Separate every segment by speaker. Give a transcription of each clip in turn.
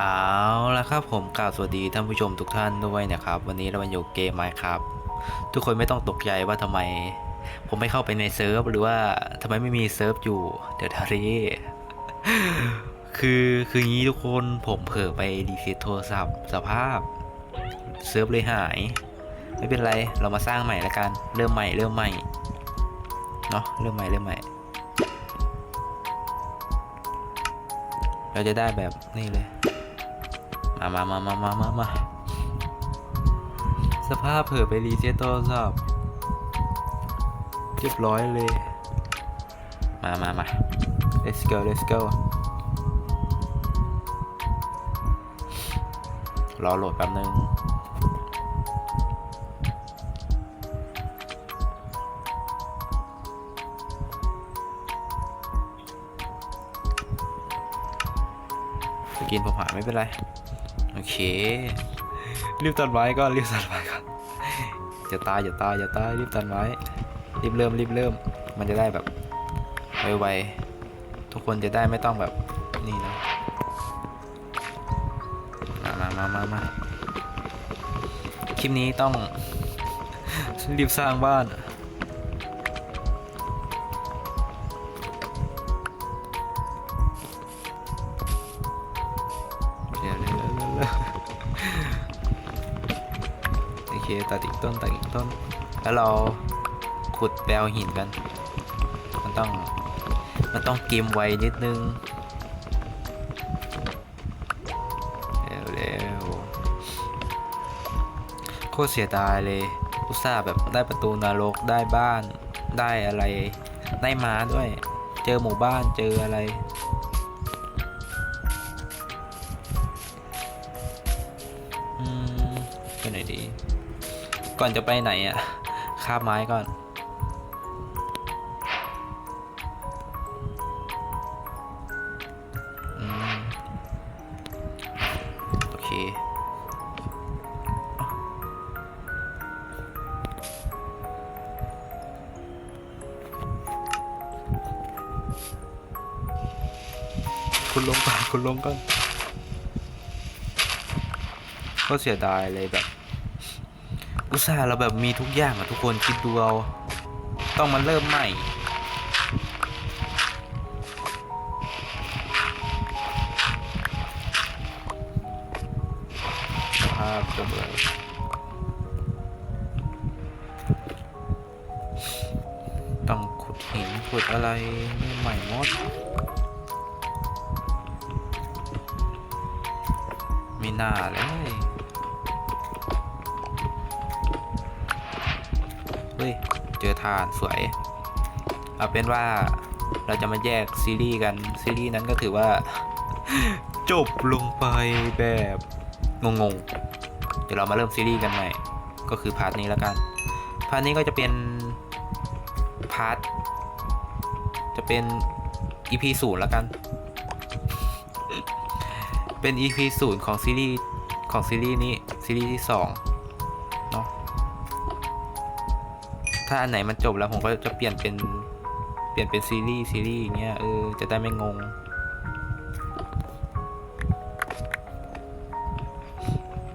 Speaker 1: เอาละครับผมกล่าวสวัสดีท่านผู้ชมทุกท่านด้วยนะครับ วันนี้เราอยู่เกมไมครับ ทุกคนไม่ต้องตกใจว่าทำไม ผมไม่เข้าไปในเซิร์ฟหรือว่าทำไมไม่มีเซิร์ฟอยู่ เดี๋ยวทารีคือคืองี้ทุกคนผมเผลอไปรีเซตโทรศัพท์สภาพเซิร์ฟเลยหาย ไม่เป็นไรเรามาสร้างใหม่ละกัน เริ่มใหม่เริ่มใหม่เนาะเริ่มใหม่เริ่มใหม่ เราจะได้แบบนี่เลย มามามามามามามาสภาพเผื่อไปรีเซ็ตโทรศัพท์เรียบร้อยเลย มามามา let's go let's go รอโหลดแป๊บนึงกินผมหาไม่เป็นไร รีบตัดไว้ก่อนรีบตัดไว้ก่อนอย่าตายอย่าตายอย่าตายรีบตัดไว้รีบเริ่มรีบเริ่ม มันจะได้แบบไวๆทุกคนจะได้ไม่ต้องแบบนี่นะมามามามามาคลิปนี้ต้องรีบสร้างบ้าน ตัดอีกต้นตัดอีกต้น แล้วเราขุดแปลวหินกัน มันต้อง มันต้องเกมไวนิดนึงเร็วเร็วโคตรเสียดายเลย อุตส่าห์แบบได้ประตูนรกได้บ้านได้อะไร ได้ม้าด้วย เจอหมู่บ้านเจออะไร ก่อนจะไปไหนอะคาบไม้ก่อนอโอเค คุณลงก่อนคุณลงก่อนก็เสียดายเลยแบบ อุตส่าห์เราแบบมีทุกอย่างอะทุกคนคิดดูเอาต้องมาเริ่มใหม่ ภาพจะเบื่อต้องขุดหินขุดอะไรใหม่หมดไม่น่าเลย ทานสวย เอาเป็นว่าเราจะมาแยกซีรีส์กัน ซีรีส์นั้นก็ถือว่า จบลงไปแบบงงๆ เดี๋ยวเรามาเริ่มซีรีส์กันใหม่ ก็คือพาร์ทนี้แล้วกัน พาร์ทนี้ก็จะเป็นพาร์ทจะเป็น EP ศูนย์แล้วกัน เป็น EP ศูนย์ของซีรีส์ของซีรีส์นี้ซีรีส์ที่สอง ถ้าอันไหนมันจบแล้วผมก็จะเปลี่ยนเป็นเปลี่ยนเป็นซีรีส์ซีรีส์อย่างเงี้ยเออจะได้ไม่งง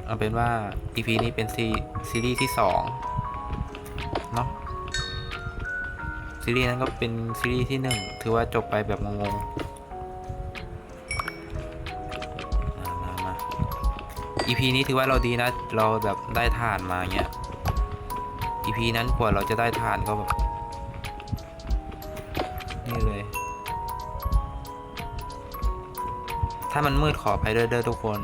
Speaker 1: เอาเป็นว่า EP นี้เป็นซีซีรีส์ที่สองเนาะซีรีส์นั้นก็เป็นซีรีส์ที่หนึ่งถือว่าจบไปแบบงงๆมามามา EP นี้ถือว่าเราดีนะ เราแบบได้ฐานมาเงี้ย EP นั้นกว่าเราจะได้ทานก็แบบนี่เลย ถ้ามันมืดขอไปด้วยเด้อทุกคน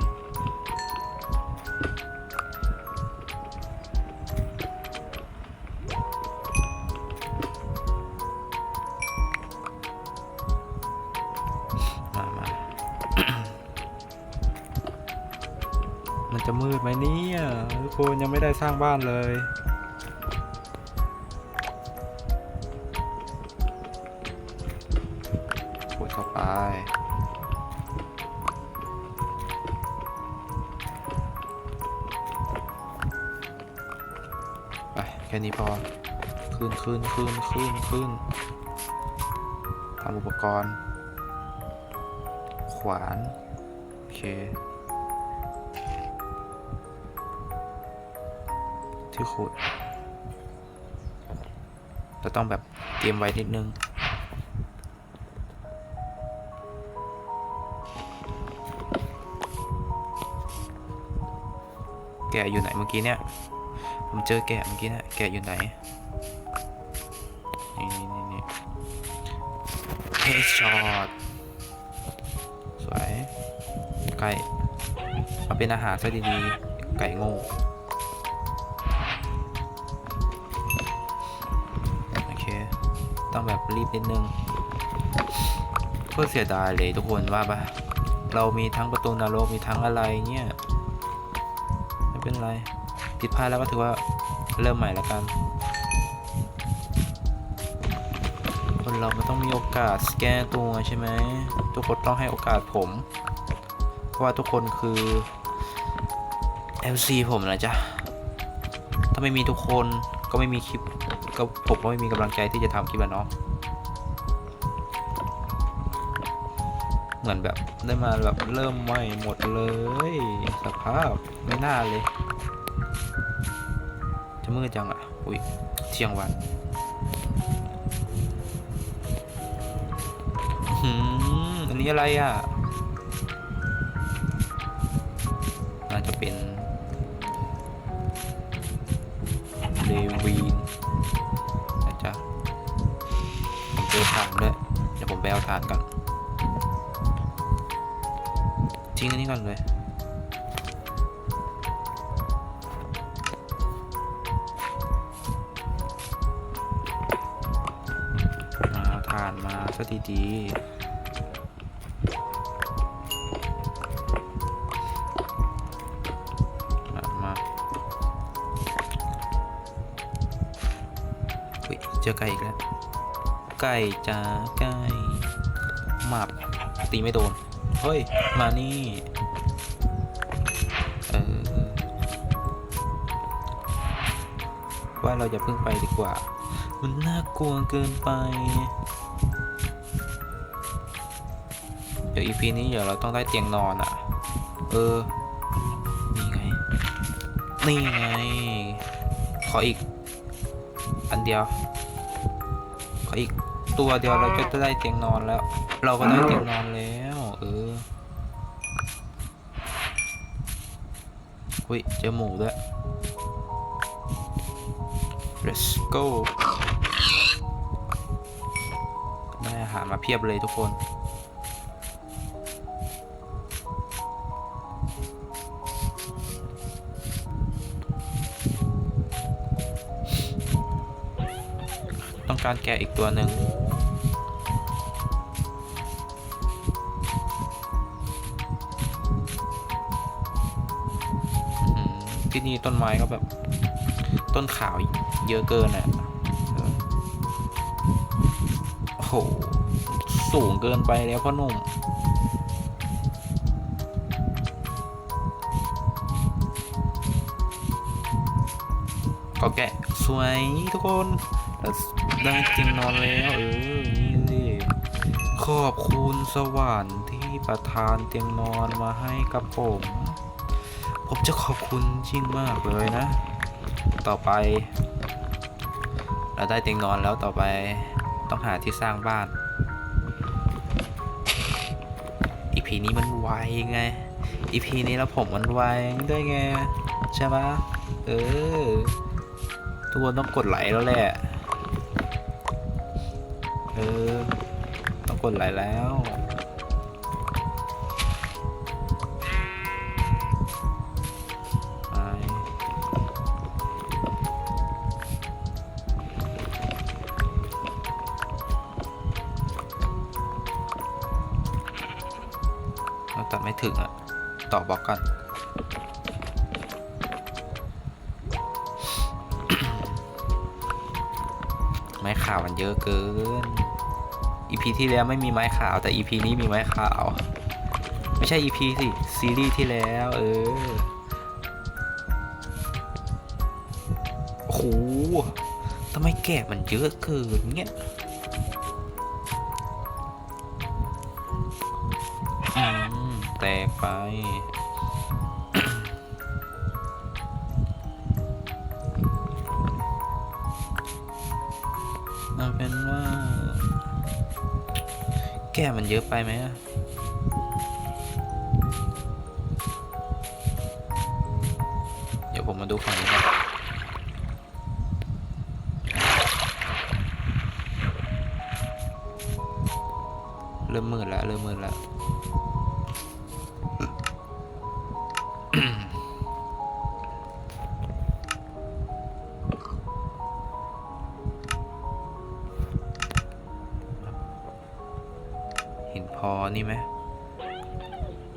Speaker 1: มามามันจะมืดไหมเนี่ยทุกคนยังไม่ได้สร้างบ้านเลย ขึ้นขึ้นขึ้นขึ้นทำอุปกรณ์ ขวาน โอเค ที่ขุดจะต้องแบบเตรียมไว้นิดนึงแกะอยู่ไหนเมื่อกี้เนี่ย ผมเจอแกเมื่อกี้เนี่ย แกะอยู่ไหน เฮดช็อตสวยไก่เอาเป็นอาหารซะดีๆ ไก่โง่โอเค ต้องแบบรีบนิดนึงโคตรเสียดายเลยทุกคนว่าปะเรามีทั้งประตูนรกมีทั้งอะไรเงี้ยไม่เป็นไรผิดพลาดแล้วก็ถือว่าเริ่มใหม่แล้วกัน คนเรามันต้องมีโอกาสแก้ตัวใช่ไหมทุกคนต้องให้โอกาสผมเพราะว่าทุกคนคือ LC ผมนะจ๊ะถ้าไม่มีทุกคนก็ไม่มีคลิปก็ผมก็ไม่มีกำลังใจที่จะทำคลิปอะเนาะเหมือนแบบได้มาแบบเริ่มใหม่หมดเลยสภาพไม่น่าเลย จะมืดจังอะ อุ้ยเที่ยงวัน หืมอันนี้อะไรอะ น่าจะเป็นเลวีนนะจ๊ะผมเจอถ่านด้วย เดี๋ยวผมไปเอาถ่านก่อนทิ้งอันนี้ก่อนเลย ซะดีๆมามาอุ้ยเจอไก่อีกแล้ว ไก่จ้าไก่หมับตีไม่โดน เฮ้ย มานี่ เออ ว่าเราจะพึ่งไปดีกว่า มันน่ากลัวเกินไป ดี๋ยวอีพีนี้เดี๋ยวเราต้องได้เตียงนอนอะ เออ นี่ไง นี่ไง ขออีก อันเดียว ขออีกตัวเดียวเราก็จะได้เตียงนอนแล้ว เราก็ได้เตียงนอนแล้ว เอออุ้ยเจอหมูด้วย let's go ได้อาหารมาเพียบเลยทุกคน องการแกะอีกตัวหนึ่งที่นี่ต้นไม้ก็แบบ ต้นขาวเยอะเกินอะโอ้โห สูงเกินไปแล้วพ่อหนุ่มก็แกะสวยทุกคน ได้เตียงนอนแล้วเออนี่สิขอบคุณสวรรค์ที่ประทานเตียงนอนมาให้กับผม ผมจะขอบคุณจริงมากเลยนะ ต่อไป เราได้เตียงนอนแล้วต่อไปต้องหาที่สร้างบ้าน อีพีนี้มันไวไง อีพีนี้แล้วผมมันไวด้วยไง ใช่ปะเออ ทุกคนต้องกดไลค์แล้วแหละ ออต้องกดไหลแล้วไปตัดไม่ถึงอะต่อบล็อกกัน ไม้ขาวมันเยอะเกิน EP ที่แล้วไม่มีไม้ขาว แต่ EP นี้มีไม้ขาว ไม่ใช่ EP สิซีรีส์ที่แล้วเออโอ้โหทำไมแกะมันเยอะเกินเนี่ย ก้มันเยอะไปไหมอะเดี๋ยวผมมาดูฝั่งนี้ก่อนเริ่มมืดแล้วเริ่มมืดแล้ว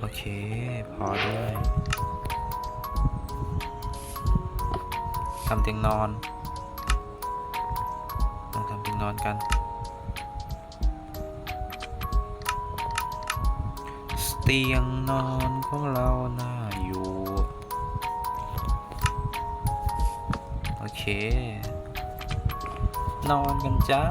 Speaker 1: โอเค พอด้วยทำเตียงนอนมาทำเตียงนอนกัน เตียงนอนของเราน่าอยู่ โอเค นอนกันจ้า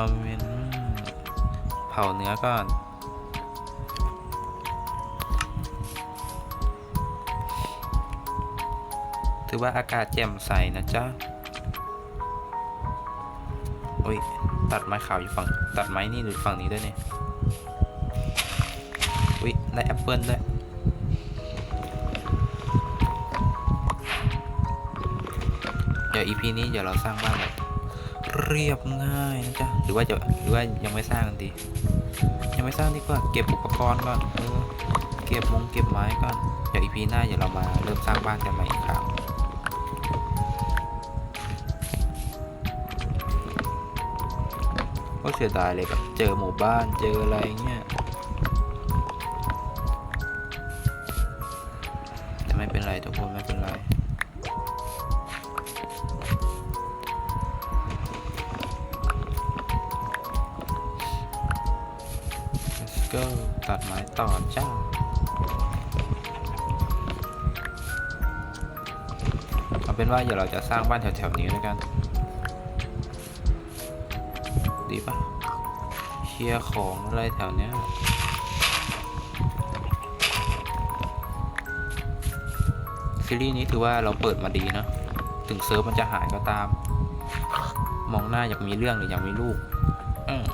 Speaker 1: เอาเป็นเผาเนื้อก่อนถือว่าอากาศแจ่มใสนะจ๊ะโอ้ย ตัดไม้ขาวอยู่ฝั่ง ตัดไม้นี่หรือฝั่งนี้ด้วยเนี่ยอุ้ยได้แอปเปิลด้วย เดี๋ยว EP นี้เดี๋ยวเราสร้างบ้านแบบ เรียบง่ายนะจ๊ะหรือว่าจะหรือว่ายังไม่สร้างกันดี ยังไม่สร้างดีกว่าเก็บอุปกรณ์ก่อนเออเก็บมงเก็บไม้ก่อนเดี๋ยว EP หน้าเดี๋ยวเรามาเริ่มสร้างบ้านกันใหม่อีกครั้งก็เสียดายเลยแบบเจอหมู่บ้านเจออะไรเงี้ย เป็นว่าเดี๋ยวเราจะสร้างบ้านแถวๆนี้แล้วกัน ดีปะเคลียร์ของอะไรแถวเนี้ยซีรีส์นี้ถือว่าเราเปิดมาดีนะ ถึงเซิร์ฟมันจะหายก็ตาม มองหน้าอยากมีเรื่องหรืออยากมีลูก อืม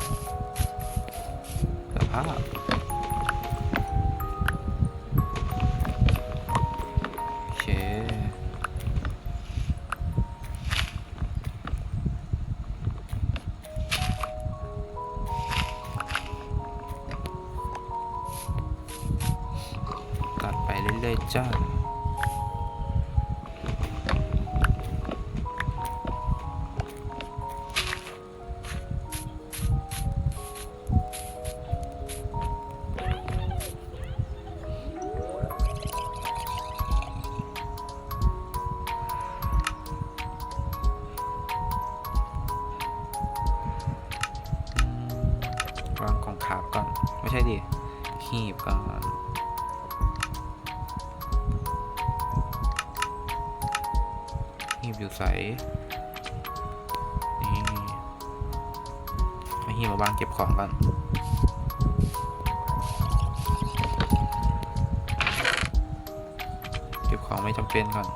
Speaker 1: เรื่อยจ้าวางของขาบก่อน ไม่ใช่ดิหีบก่อน หีบอยู่ใส นี่มาหีบมาวางเก็บของก่อนเก็บของไม่จำเป็นก่อน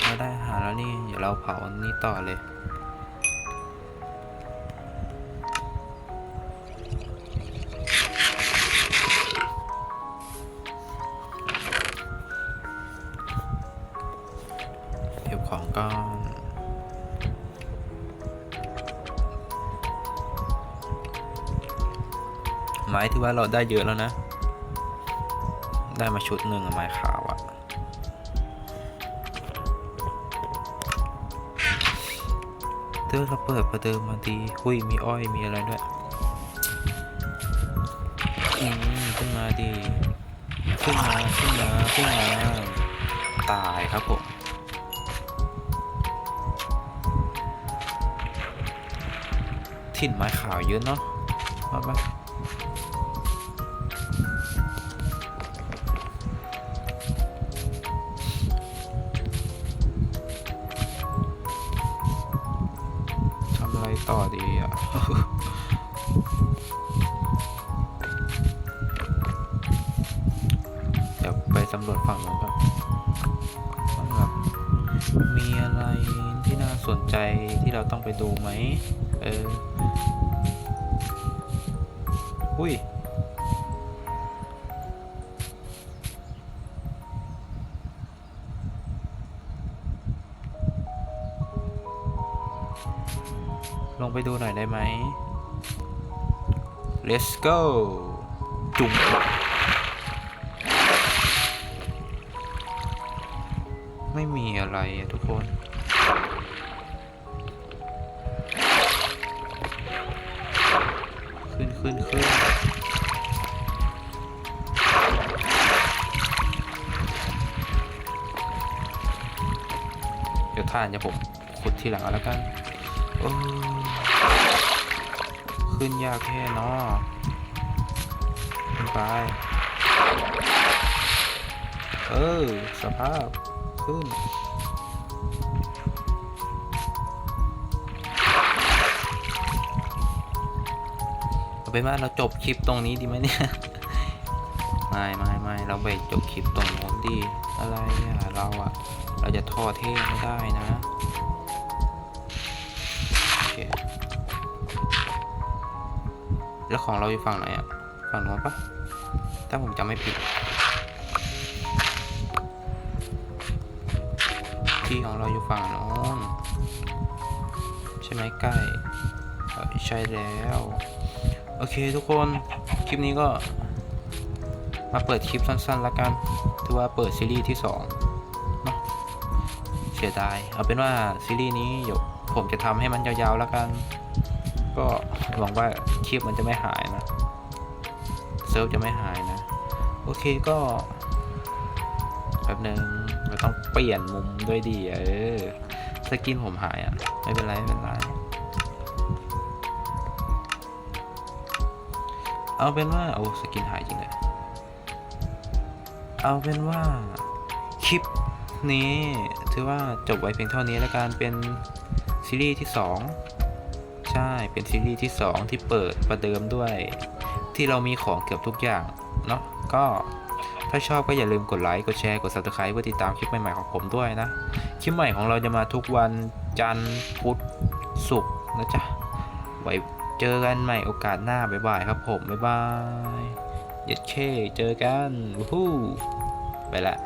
Speaker 1: เราได้อาหารแล้วนี่ เดี๋ยวเราเผาอันนี้ต่อเลย ที่ว่าเราได้เยอะแล้วนะ ได้มาชุดหนึ่งอะไม้ขาวอะเตือเราเปิดประเดิมมาดีหุยมีอ้อยมีอะไรด้วยอืมขึ้นมาดี ขึ้นมาขึ้นมาขึ้นมาตายครับผมถิ่นไม้ขาวเยอะเนาะมาปะดีำรวจฝั่งนู้นก่อนว่าแบบมีอะไรที่น่าสนใจที่เราต้องไปดูไหม เออ อุ้ยลงไปดูหน่อยได้ไหม let's go จุ่ม ไม่มีอะไรทุกคน ขึ้นขึ้นขึ้นเดี๋ยวท่านจะผมขุดทีหลังเอาแล้วกันเออขึ้นยากแค่เนาะขึ้นไป เออ สภาพ ขึ้น เอาเป็นว่าเราจบคลิปตรงนี้ดีไหมเนี่ย ไม่ไม่ไม่เราไปจบคลิปตรงโน้นดี อะไรอะเราอะเราจะทอดเท่ไม่ได้นะโอเคแล้วของเราอยู่ฝั่งไหนอะฝั่งโน้นปะถ้าผมจำไม่ผิด ที่ของเราอยู่ฝั่งโน้นใช่ไหมใกล้ใช่แล้ว โอเคทุกคนคลิปนี้ก็ มาเปิดคลิปสั้นๆแล้วกันถือว่าเปิดซีรีส์ที่2เนาะเสียดายเอาเป็นว่าซีรีส์นี้เดี๋ยวผมจะทำให้มันยาวๆแล้วกัน ก็หวังว่าคลิปมันจะไม่หายนะเซิร์ฟจะไม่หายนะ โอเคก็แป๊บหนึ่ง เปลี่ยนมุมด้วยดีเออสกินผมหายอะ ไม่เป็นไรไม่เป็นไรเอาเป็นว่าโอ้สกินหายจริงเลยเอาเป็นว่าคลิปนี้ถือว่าจบไว้เพียงเท่านี้แล้วกันเป็นซีรีส์ที่ 2 ใช่เป็นซีรีส์ที่ 2 ที่เปิดประเดิมด้วย ที่เรามีของเกือบทุกอย่างเนาะก็ ถ้าชอบก็อย่าลืมกดไลค์ กดแชร์ กด subscribe เพื่อติดตามคลิปใหม่ๆของผมด้วยนะ คลิปใหม่ของเราจะมาทุกวันจันทร์ พุธ ศุกร์นะจ๊ะ ไว้เจอกันใหม่โอกาสหน้า บ๊ายบายครับผม บ๊ายบาย เย็ดเคเจอกันวู้ไปละ